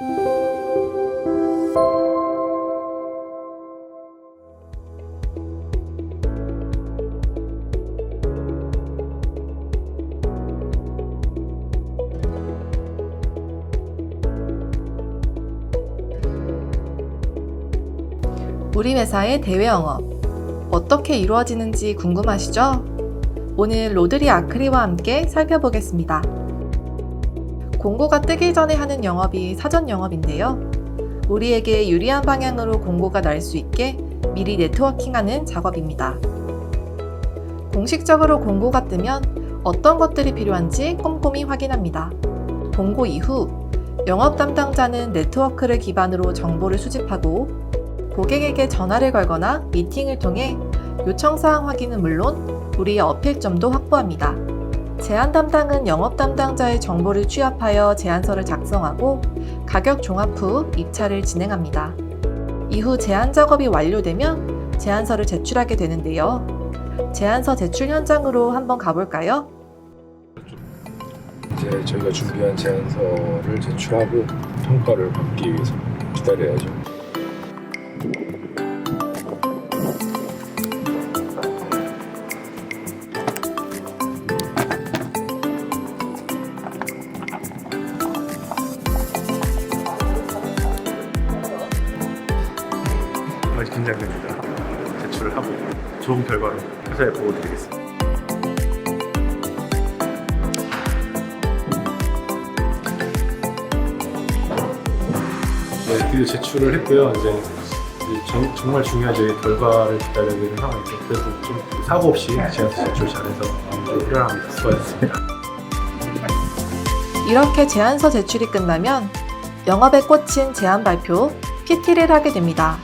우리 회사의 대외 영업 어떻게 이루어지는지 궁금하시죠? 오늘 로드리 아크리와 함께 살펴보겠습니다. 공고가 뜨기 전에 하는 영업이 사전 영업인데요. 우리에게 유리한 방향으로 공고가 날 수 있게 미리 네트워킹하는 작업입니다. 공식적으로 공고가 뜨면 어떤 것들이 필요한지 꼼꼼히 확인합니다. 공고 이후 영업 담당자는 네트워크를 기반으로 정보를 수집하고 고객에게 전화를 걸거나 미팅을 통해 요청사항 확인은 물론 우리의 어필점도 확보합니다. 제안 담당은 영업 담당자의 정보를 취합하여 제안서를 작성하고 가격 종합 후 입찰을 진행합니다. 이후 제안 작업이 완료되면 제안서를 제출하게 되는데요. 제안서 제출 현장으로 한번 가볼까요? 이제 저희가 준비한 제안서를 제출하고 평가를 받기 위해서 기다려야죠. 긴장됩니다. 제출을 하고 좋은 결과로 회사에 보고 드리겠습니다. 네, 드디어 제출을 했고요. 이제 정, 정말 중요한 저희 결과를 기다려야 되는 상황이죠. 그래서 좀 사고 없이 제가 제출 잘해서 후련합니다. 수고하셨습니다. 이렇게 제안서 제출이 끝나면 영업에 꽂힌 제안 발표, PT를 하게 됩니다.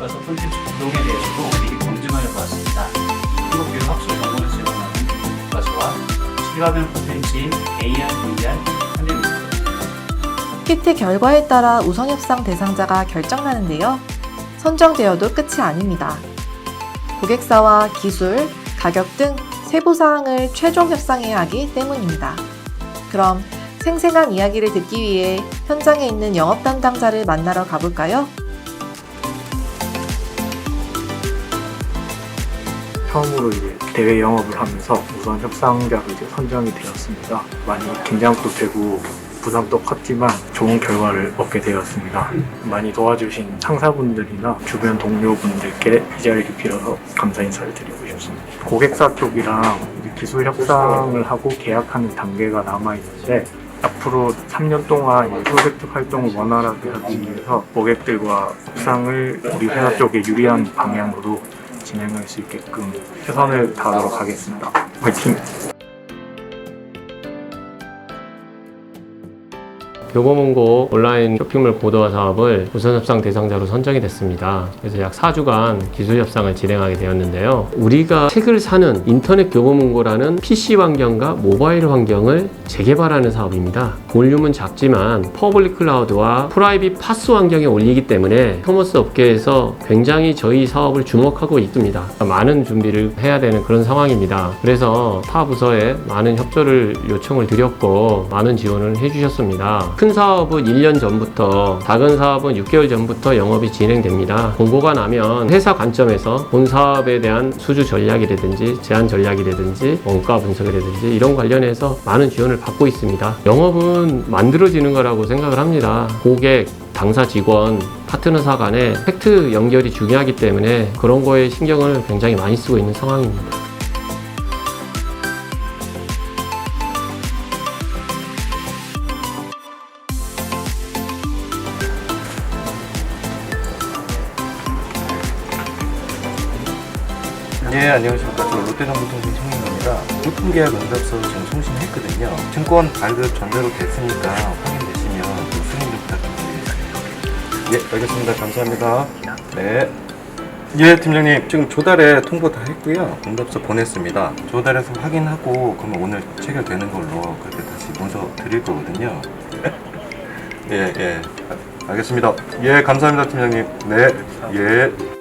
교과서 콘텐츠 구동에 대해서도 미리 검증하여 보았습니다. 한국 교육 학술 정보를 제공하는 교과서와 실화변 콘텐츠인 AR, VR, 현대미술 PT 결과에 따라 우선 협상 대상자가 결정나는데요. 선정되어도 끝이 아닙니다. 고객사와 기술, 가격 등 세부 사항을 최종 협상해야 하기 때문입니다. 그럼 생생한 이야기를 듣기 위해 현장에 있는 영업 담당자를 만나러 가볼까요? 처음으로 이제 대외 영업을 하면서 우선 협상자로 이제 선정이 되었습니다. 많이 긴장도 되고 부담도 컸지만 좋은 결과를 얻게 되었습니다. 많이 도와주신 상사분들이나 주변 동료분들께 이 자리를 빌어서 감사 인사를 드리고 싶습니다. 고객사 쪽이랑 기술 협상을 하고 계약하는 단계가 남아 있는데 앞으로 3년 동안 이 프로젝트 활동을 원활하게 하기 위해서 고객들과 협상을 우리 회사 쪽에 유리한 방향으로 진행할 수 있게끔 최선을 다하도록 하겠습니다. 화이팅! 교보문고 온라인 쇼핑몰 고도화 사업을 우선 협상 대상자로 선정이 됐습니다. 그래서 약 4주간 기술 협상을 진행하게 되었는데요. 우리가 책을 사는 인터넷 교보문고라는 PC 환경과 모바일 환경을 재개발하는 사업입니다. 볼륨은 작지만 퍼블릭 클라우드와 프라이빗 파스 환경에 올리기 때문에 커머스 업계에서 굉장히 저희 사업을 주목하고 있습니다. 많은 준비를 해야 되는 그런 상황입니다. 그래서 타 부서에 많은 협조를 요청을 드렸고 많은 지원을 해주셨습니다. 큰 사업은 1년 전부터, 작은 사업은 6개월 전부터 영업이 진행됩니다. 공고가 나면 회사 관점에서 본 사업에 대한 수주 전략이라든지 제한 전략이라든지 원가 분석이라든지 이런 관련해서 많은 지원을 받고 있습니다. 영업은 만들어지는 거라고 생각을 합니다. 고객, 당사 직원, 파트너사 간의 팩트 연결이 중요하기 때문에 그런 거에 신경을 굉장히 많이 쓰고 있는 상황입니다. 예, 안녕하십니까. 저 롯데정보통신 청인입니다. 유통계약 응답서 지금 송신했거든요. 증권 발급 전대로 됐으니까 확인되시면 좀 승인 좀 부탁드리겠습니다. 예, 알겠습니다. 감사합니다. 네. 예, 팀장님. 지금 조달에 통보 다 했고요. 응답서 보냈습니다. 조달해서 확인하고 그러면 오늘 체결되는 걸로 그렇게 다시 문서 드릴 거거든요. 예, 예. 알겠습니다. 예, 감사합니다, 팀장님. 네, 예.